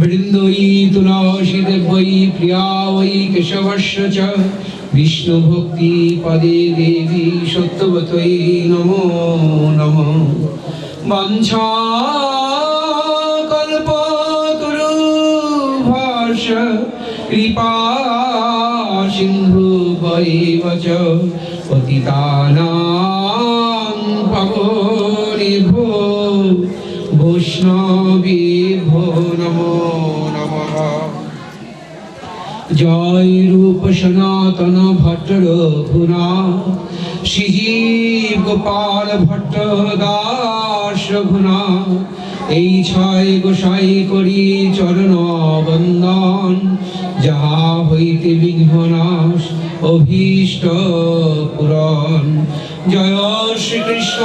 বৃন্দৈ তুলসী দেবৈ প্রিয়া वै কেশবস্য চ। বিষ্ণু ভক্তি পদে দেবী সত্যবতৈ নমো নমঃ। বঞ্ছা কল্পতরু ভাষ কৃপা সিন্ধু বৈব চ পতিতানাং পাবনিভো জয় রূপ সনাতন ভট্ট রঘুনা শ্রীজীব গোপাল ভট্ট দাস রঘুনা এই ছয় গোসাই করি চরণ বন্দন, যাহা হইতে বিঘ্ন নাশ অভীষ্ট পুরন জয় শ্রীকৃষ্ণ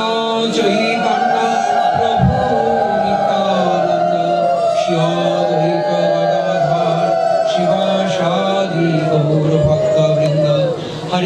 চৈতন্য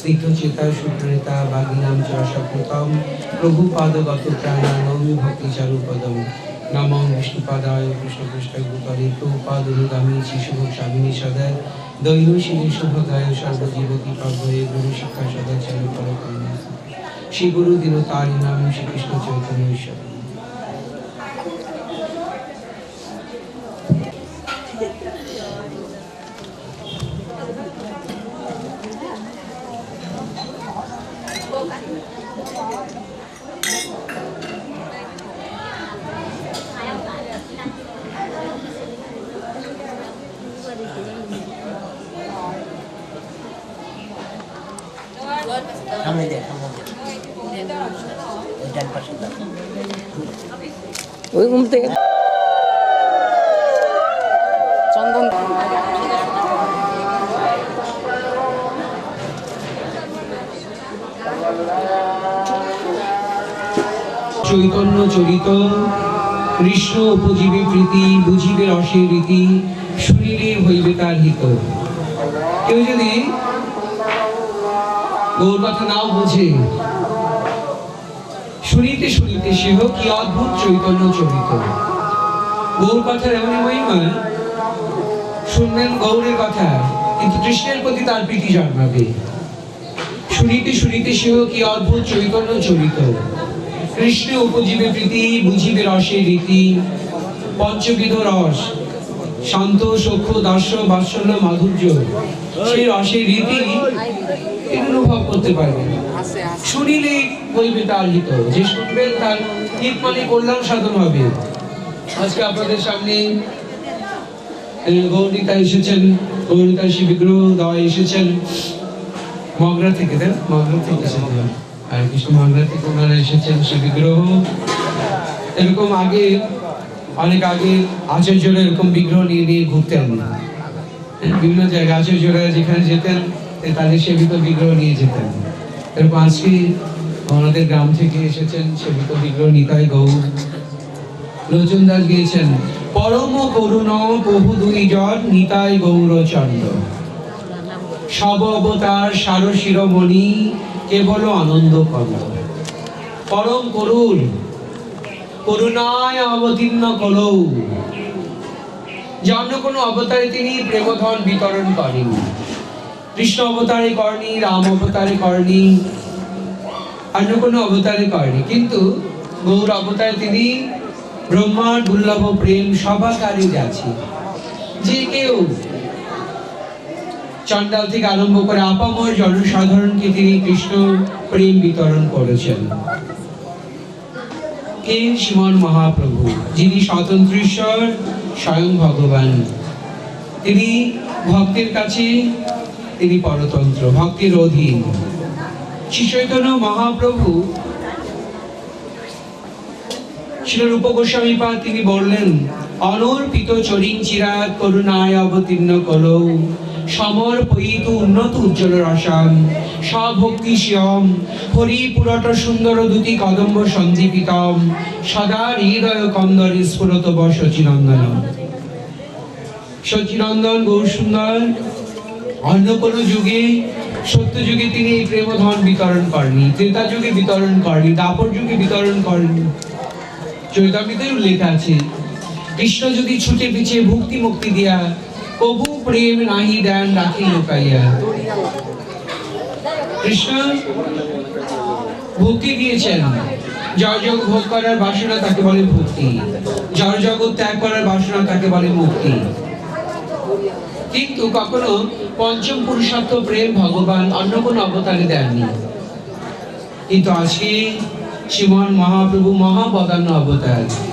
স্নিগ্ধ চেতা সুপ্রেতা বাগিনাম চ সপ্রতম প্রভু পাদগত প্রাণা নৌমি ভক্তি চারু পদম নম বিষ্ণুপাদায় কৃষ্ণ কৃষ্ণ ভূতলে শিশু স্বামিনী সদায়। দৈন শিলী শুভগায় সর্বজীবতী পাভয়ে গুরু শিক্ষা সদাচার্য পরকর্ম শ্রী গুরু দিন তারি নাম শ্রীকৃষ্ণ চৈতন্য ঈশ্বর। চৈতন্য চরিত কৃষ্ণ উপজীবে প্রীতি বুঝিবে রসের রীতি শুনিলে হইবে তার হিত। কেউ যদি গৌর কথা নাও বোঝে। শুনিতে শুনিতে সেহ কি অদ্ভুত চৈতন্য চরিত। গৌর কথার এমন মহিমা, শুনবেন গৌরের কথা, কিন্তু কৃষ্ণের প্রতি তার প্রীতি জন্মাবে শুনিতে শুনিতে সেহ কি অদ্ভুত চৈতন্য চরিত। কৃষ্ণ উপজীবে প্রীতি, বুঝিবে রসের রীতি, পঞ্চবিধ রস। শান্ত সখ্য দাস্য বাৎসল্য মাধুর্য, সেই রসের রীতি অনুভব করতে পারবেন। শুনিলে বলবে তার হিত যে শুনবেন তার হিত মানে কল্যাণ সাধন হবে। আজকে আপনাদের সামনে গৌরীতা এসেছেন গৌরীতা শিব বিগ্রহ দেওয়া এসেছেন মগরা থেকে দেন মগরা থেকে আর কৃষ্ণ মগরা থেকে ওনারা এসেছেন সে বিগ্রহ। এরকম আগে অনেক আগে আচার্যরা এরকম বিগ্রহ নিয়ে নিয়ে ঘুরতেন বিভিন্ন জায়গায় আচার্যরা যেখানে যেতেন তাদের সেবিত বিগ্রহ নিয়ে যেতেন। এরকম আজকে আমাদের গ্রাম থেকে এসেছেন সেবিত বিগ্রহ নিতাই গৌর। লোচন দাস গিয়েছেন, পরম করুণ বহু দুই জন নিতাই গৌরচন্দ্র। সব অবতার সার শিরোমণি কেবল আনন্দ কন্দ। পরম করুণ করুণায় অবতীর্ণ কলৌ যে অন্য কোনো অবতারে তিনি প্রেমধন বিতরণ করেন। কৃষ্ণ অবতারে করেনি, রাম অবতারে করেনি, অন্য কোনো অবতারে করেনি। কিন্তু গৌর অবতারে তিনি ব্রহ্মার দুর্লভ, প্রেম সবাকারে যাচ্ছে যে কেউ চণ্ডাল থেকে আরম্ভ করে আপামর জনসাধারণকে তিনি কৃষ্ণ প্রেম বিতরণ করেছেন। কে শ্রীমন মহাপ্রভু, যিনি স্বতন্ত্র ঈশ্বর স্বয়ং ভগবান। তিনি ভক্তের কাছে, তিনি পরতন্ত্র, ভক্তের অধীন। শ্রী চৈতন্য মহাপ্রভু শিল রূপ গোস্বামী পা তিনি বললেন অনর্পিত চরিং চিরাত করুণায় অবতীর্ণ কলৌ সমর্পয়িত উন্নত উজ্জ্বল রসাম। স্বভক্তি শ্যাম হরি পুরট সুন্দর দুটি কদম্ব সঞ্জীবিতম। সদা হৃদয় কন্দর স্ফুরত বস সচিনন্দন সচিনন্দন গৌর সুন্দর। অন্য কোনো যুগে, সত্য যুগে তিনি এই প্রেমধন বিতরণ করেনি ত্রেতা যুগে বিতরণ করেনি দাপর যুগে বিতরণ করেনি চৈতামিতে উল্লেখ আছে কৃষ্ণ যদি ছুটে পিছিয়ে ভক্তি মুক্তি দিয়া প্রভু প্রেম নাহি দেন রাখি লোকাইয়া। কৃষ্ণ, ভক্তি দিয়েছেন। যার জগৎ ভোগ করার বাসনা তাকে বলে ভক্তি। যার জগৎ ত্যাগ করার বাসনা তাকে বলে মুক্তি। কিন্তু কখনো পঞ্চম পুরুষার্থ প্রেম ভগবান অন্য কোনো অবতারে দেননি। কিন্তু আজকে শ্রীমান মহাপ্রভু মহাবদান্য অবতার।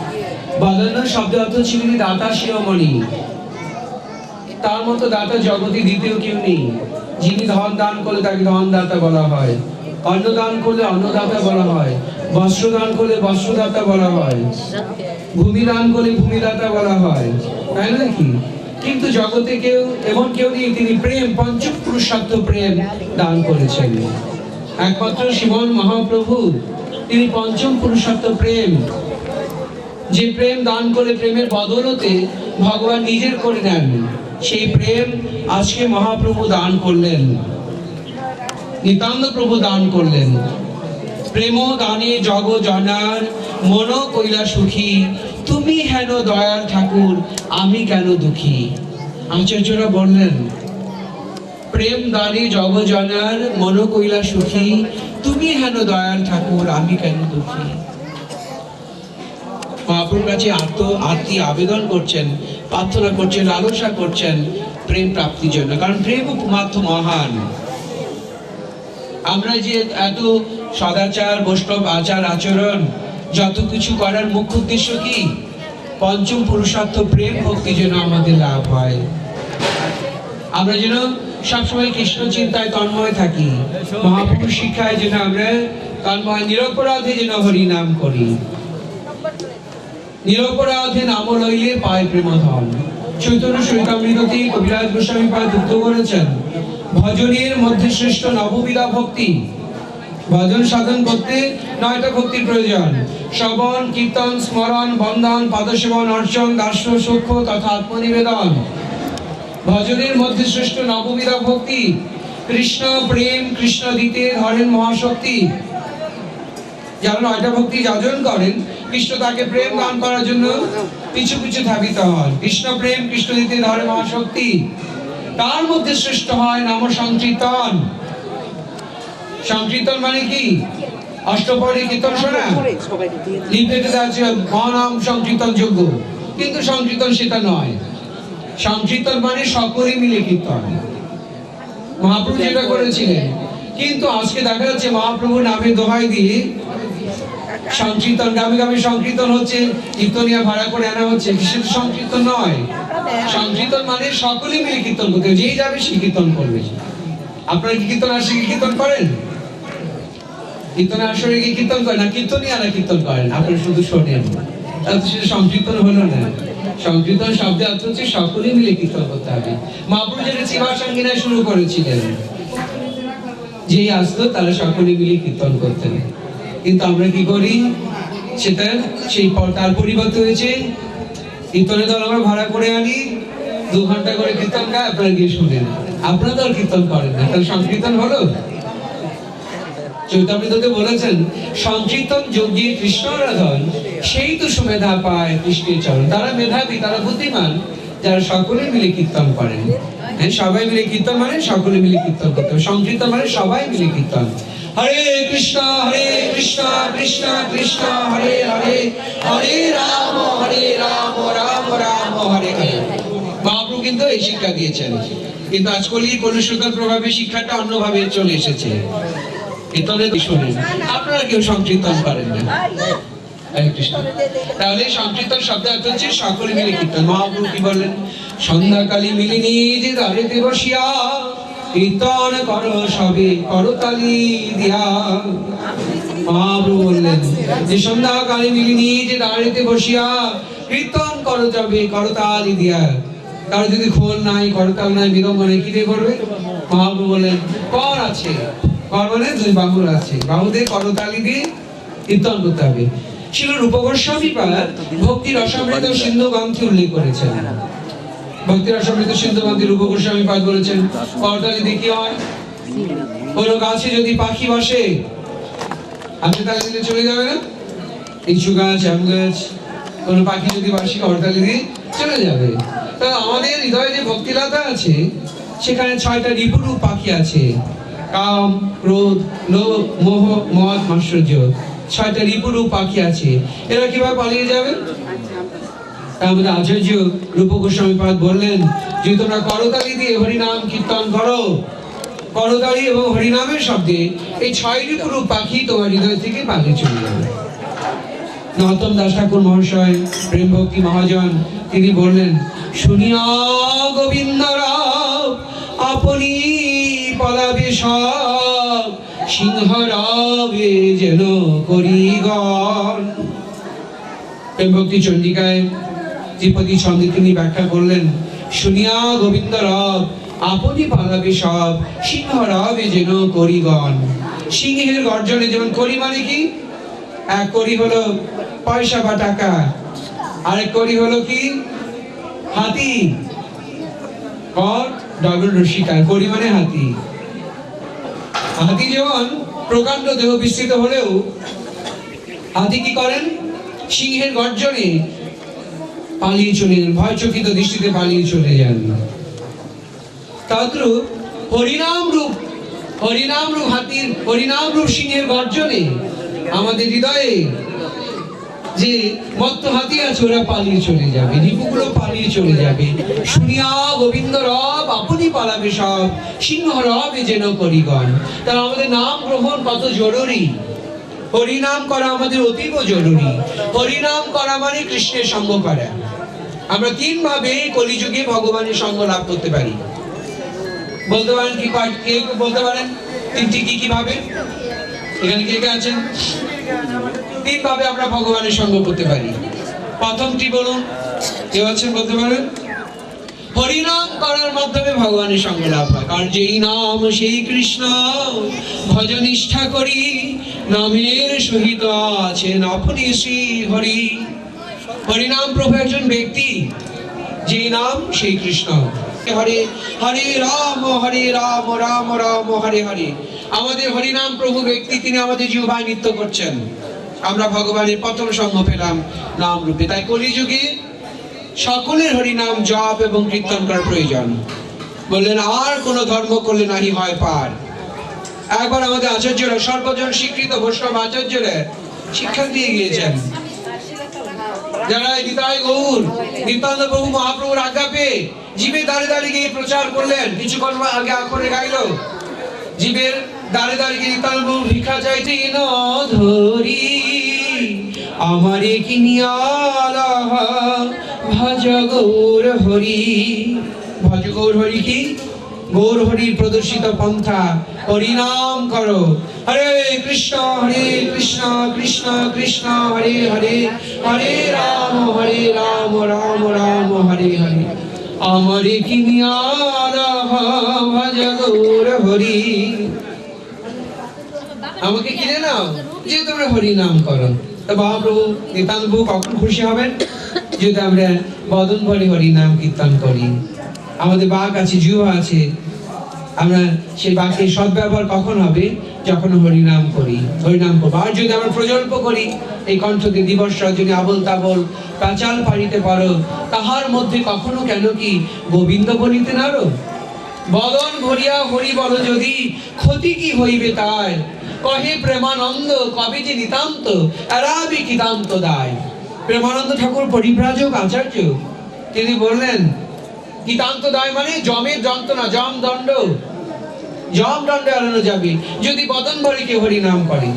বদান্য শব্দ অর্থ ছিলেন দাতা শিরোমণি। তার মতো দাতা জগতে দ্বিতীয় কেউ নেই। যিনি ধন দান করলে তাকে ধন দাতা বলা হয়। অন্ন দান করলে অন্নদাতা বলা হয়। বস্ত্র দান করলে বস্ত্রদাতা বলা হয়। ভূমি দান করলে ভূমিদাতা বলা হয়। তাই নাকি? কিন্তু জগতে কেউ, এমন কেউ নেই তিনি প্রেম, পঞ্চম পুরুষার্থ প্রেম দান করেছেন। একমাত্র শিবন মহাপ্রভু, তিনি পঞ্চম পুরুষার্থ প্রেম যে প্রেম দান করে প্রেমের বদলতে ভগবান নিজের করে নেন, সেই প্রেম আজকে মহাপ্রভু দান করলেন। নিতান্ত প্রভু দান করলেন। প্রেম দানে জগ জনার মন কইলা সুখী। তুমি হেন দয়াল ঠাকুর, আমি কেন দুঃখী? আচার্যরা বললেন, প্রেম দানে জগ জনার মন কইলা সুখী। তুমি হেন দয়াল ঠাকুর, আমি কেন দুঃখী? মহাপ্রভুর কাছে আত্ম আত্মি আবেদন করছেন, প্রার্থনা করছেন লালসা করছেন প্রেম প্রাপ্তির জন্য। কারণ প্রেম মাত্র মহান। আমরা যে এত সদাচার, বৈষ্ণব আচার আচরণ, যত কিছু করার মুখ্য উদ্দেশ্য কি? পঞ্চম পুরুষার্থ প্রেম ভক্তি যেন আমাদের লাভ হয়। আমরা যেন সবসময় কৃষ্ণ চিন্তায় তন্ময় থাকি। মহাপুরুষ শিক্ষায় যেন আমরা তন্ময়, নিরপরাধে যেন হরি নাম করি। নিরপরাধে নাম লইলে পায় প্রেমধন। চৈতন্য সৈতামৃততে কবিরাজ গোস্বামী পায় যুক্ত করেছেন, ভজনের মধ্যে শ্রেষ্ঠ নববিধা ভক্তি। ভজন সাধন করতে নয়টা ভক্তির প্রয়োজন। শ্রবণ, কীর্তন, স্মরণ, বন্ধন, পাদসেবন, অর্চন দাস্য সূক্ষ্ম তথা আত্মনিবেদন। ভজনের মধ্যে শ্রেষ্ঠ নববিধা ভক্তি, কৃষ্ণ প্রেম, কৃষ্ণ দিতে ধরেন মহাশক্তি। যারা নয়টা ভক্তি যাজন করেন কৃষ্ণ তাকে প্রেম দান করার জন্য পিছু পিছু ধাবিত হন। কৃষ্ণ প্রেম কৃষ্ণ দিতে ধরে মহাশক্তি। তার মধ্যে শ্রেষ্ঠ হয় নাম সংকীর্তন। সংকীর্তন মানে কি? কীর্তন শোনা? আছে মহানাম সংকীর্তন যোগ্য কিন্তু সংকীর্তন সেটা নয়। সংকীর্তন মানে সকলে মিলে কীর্তন। মহাপ্রভু যেটা করেছিলেন কিন্তু আজকে দেখা যাচ্ছে মহাপ্রভু নামে দোহাই দিয়ে সংকীর্তন গ্রামে গ্রামে সংকীর্তন হচ্ছে, কীর্তনিয়া ভাড়া করে আনা হচ্ছে সেটা সংকীর্তন নয়? সংকীর্তন মানে সকলে মিলে কীর্তন করতে। যেই যাবে সে কীর্তন করবে। আপনারা কি কীর্তন আসে কি কীর্তন করেন? কীর্তন কি কীর্তন করেন? না কীর্তনিয়ারা কীর্তন করেন? আপনারা শুধু শোনেন। তাহলে সংকীর্তন হলো না। সংকীর্তন শব্দে অর্থ হচ্ছে সকলে মিলে কীর্তন করতে হবে। শুরু করেছিলেন। যেই আসতো তারা সকলে মিলে কীর্তন করতেন। কিন্তু আমরা কি করি? সেটা সেই তার পরিবর্তে হয়েছে কীর্তনের দল আমরা ভাড়া করে আনি, দু ঘণ্টা করে কীর্তন গায়, আপনারা গিয়ে শুনেন। আপনারা তো আর কীর্তন করেন না, তাহলে সংকীর্তন হলো? বলেছেন, সংকীর্তন সেই তো সুমেধা পায় কৃষ্ণের চরণ। তারা মেধাবী, তারা বুদ্ধিমান, যারা সকলে মিলে কীর্তন করেন। হ্যাঁ সবাই মিলে কীর্তন মানে সকলে মিলে কীর্তন করতে হবে। সংকীর্তন মানে সবাই মিলে কীর্তন। হরে কৃষ্ণ হরে কৃষ্ণ কৃষ্ণ কৃষ্ণ, হরে হরে হরে রাম হরে রাম রাম রাম, হরে হরে। মহাপ্রভু কিন্তু এই শিক্ষা দিয়েছেন। কিন্তু আজ কলি কলুষতার প্রভাবে শিক্ষাটা অন্যভাবে চলে এসেছে। কীর্তনে শোনেন, আপনারা কেউ সংকীর্তন করেন না? তাহলে সংকীর্তন শব্দ অর্থ সকলে মিলে কীর্তন। মহাপ্রভু কি বলেন? সন্ধ্যাকালী মিলিনি যে দাঁড়িতে বসিয়া কীর্তন করো সবে করতালি দিয়া। মহাপ্রভু বললেন, যে সন্ধ্যাকালী মিলিনি যে দাঁড়িতে বসিয়া কীর্তন করো যাবে করতালি দিয়া। কারও যদি খোল নাই করতাল নাই বিলম্ব নাই কি করবে মহাপ্রভু বললেন, কর আছে। কর মানে দুই বাহুর আছে। বাহুদের করতালি দিয়ে কীর্তন করতে হবে। ছিল রূপগোস্বামী পাদ ভক্তি রসামৃত সিন্ধু গ্রন্থে উল্লেখ করেছেন। ভক্তি রসামৃত সিন্ধু গ্রন্থে রূপগোস্বামী পাদ বলেছেন। করতালি দিয়ে কি হয়? কোনো গাছে যদি পাখি বসে, আপনি তালি দিলে চলে যাবে না? ইচু গাছ, আম গাছ, কোনো পাখি যদি বাসি করতালি দিয়ে চলে যাবে। তা আমাদের হৃদয়ে যে ভক্তিলতা আছে, সেখানে ছয়টা রিপুরূপ পাখি আছে। কাম, ক্রোধ, লোভ, মোহ, মদ মাশ্চর্য ছয়টা রিপুরূপ পাখি আছে। এরা কীভাবে পালিয়ে যাবে? মধ্যে আচার্য পাদ বললেন যে তোমরা হরিনাম কীর্তন করো, করতালি এবং হরিনামের শব্দে এই ছয় রিপুরূপ পাখি তোমার হৃদয় থেকে পালিয়ে চলে যাবে। দাস ঠাকুর মহাশয়, প্রেম ভক্তি মহাজন, তিনি বললেন, শুনিয়া গোবিন্দ আপনি পলাবে সব, সিংহ রবে যেন করিগণ প্রেম ভক্তি চন্ডিকায় ত্রিপতি ছন্দে তিনি ব্যাখ্যা করলেন, শুনিয়া গোবিন্দ রব আপনি পালাবে সব সিংহ রবে যেন করিগণ। সিংহের গর্জনে যেমন করি মানে কি? এক করি হলো পয়সা বা টাকা, আরেক করি হলো কি? হাতি, কর ডবল রসিকার করি মানে হাতি। হাতি যেমন প্রকাণ্ড দেহ বিস্তৃত হলেও, হাতি কি করেন? সিংহের গর্জনে পালিয়ে চলে যান। ভয়চকিত দৃষ্টিতে পালিয়ে চলে যান। তদ্রূপ হরিনাম রূপ হরিনাম রূপ হাতির হরিনাম রূপ সিংহের গর্জনে আমাদের হৃদয়ে যে মত্ত হাতি আছে, ওরা পালিয়ে চলে যাবে। রিপুগুলো পালিয়ে চলে যাবে। শুনিয়া গোবিন্দ রব, আপনি পালাবে সব। সিংহ রবে যেন করিগণ তাহলে আমাদের নাম গ্রহণ কত জরুরি? হরিনাম করা আমাদের অতীব জরুরি। হরিনাম করা মানে কৃষ্ণের সঙ্গ করা। আমরা তিন ভাবে কলিযুগে ভগবানের সঙ্গ লাভ করতে পারি। বলতে পারেন কি কয়- কে কে বলতে পারেন? তিনটি কি কি ভাবে এখানে কে কে আছেন? তিন ভাবে আমরা ভগবানের সঙ্গ করতে পারি। প্রথমটি বলুন, কেউ আছেন বলতে পারেন? হরিনাম করার মাধ্যমে ভগবানের সঙ্গে লাভ হয়। কারণ যেই নাম, সেই কৃষ্ণ ভজ নিষ্ঠা করি, নামের সহিত আছেন আপনি শ্রী হরি হরিনাম প্রভু একজন ব্যক্তি যে নাম সেই কৃষ্ণ। হরে? হরে রাম হরে রাম রাম রাম, হরে হরে। আমাদের হরিনাম প্রভু ব্যক্তি, তিনি আমাদের জীববায় নৃত্য করছেন। আমরা ভগবানের প্রথম সঙ্গ পেলাম নাম রূপে। তাই কলিযুগে সকলের হরিনাম জপ এবং কীর্তন করার প্রয়োজন। বললেন, আর কোনো ধর্ম করলে নাহি হয় পার। একবার আমাদের আচার্যরা সর্বজন স্বীকৃত বৈষ্ণব আচার্যরা শিক্ষা দিয়ে গিয়েছেন। যারা নিতাই গৌর। নিত্যানন্দ প্রভু মহাপ্রভুর আজ্ঞা পেয়ে জীবে দাঁড়ে দাঁড়িয়ে গিয়ে প্রচার করলেন। কিছুক্ষণ আগে আখরে গাইল জীবের দাঁড়ে দাঁড়িয়ে গিয়ে নিত্যানন্দ প্রভু ভিক্ষা চাইতে ন ধরি, আমারে কিনিয়ালা ভজ গৌর হরি। ভজ গৌর হরি কি? গৌর হরির প্রদর্শিত পন্থা। হরিনাম করো। হরে কৃষ্ণ হরে কৃষ্ণ কৃষ্ণ কৃষ্ণ, হরে হরে। হরে রাম হরে রাম রাম রাম, হরে হরে। আমারে ভজ হরি। আমাকে কিনে নাও। যে তোমরা হরি নাম করো। তো মহাপ্রভু নিতান্ত কখন খুশি হবেন? যদি আমরা বদন ভরে হরি নাম কীর্তন করি। আমাদের বাঘ আছে জিও আছে। আমরা সেই বাক্যের সদ্ব্যবহার কখন হবে? যখন হরিনাম করি, হরিনাম করব। আর যদি আমরা প্রজল্প করি, এই কণ্ঠকে দিবস রজনী আবল তাবল পাচাল পারিতে পারো তাহার মধ্যে কখনো কেন কি গোবিন্দ বলিতে নারো? বদন ভরিয়া হরি বল যদি, ক্ষতি কি হইবে তাই কহে প্রেমানন্দ, কবে যে নিতান্ত, এরাবি কিতান্ত দায়? প্রেমানন্দ ঠাকুর পরিব্রাজক, আচার্য। তিনি বললেন নিতান্ত দায় মানে জমের যন্ত্রণা, জম দণ্ড। জম দণ্ড এড়ানো যাবে, যদি বদন ভরে কেউ হরি নাম করে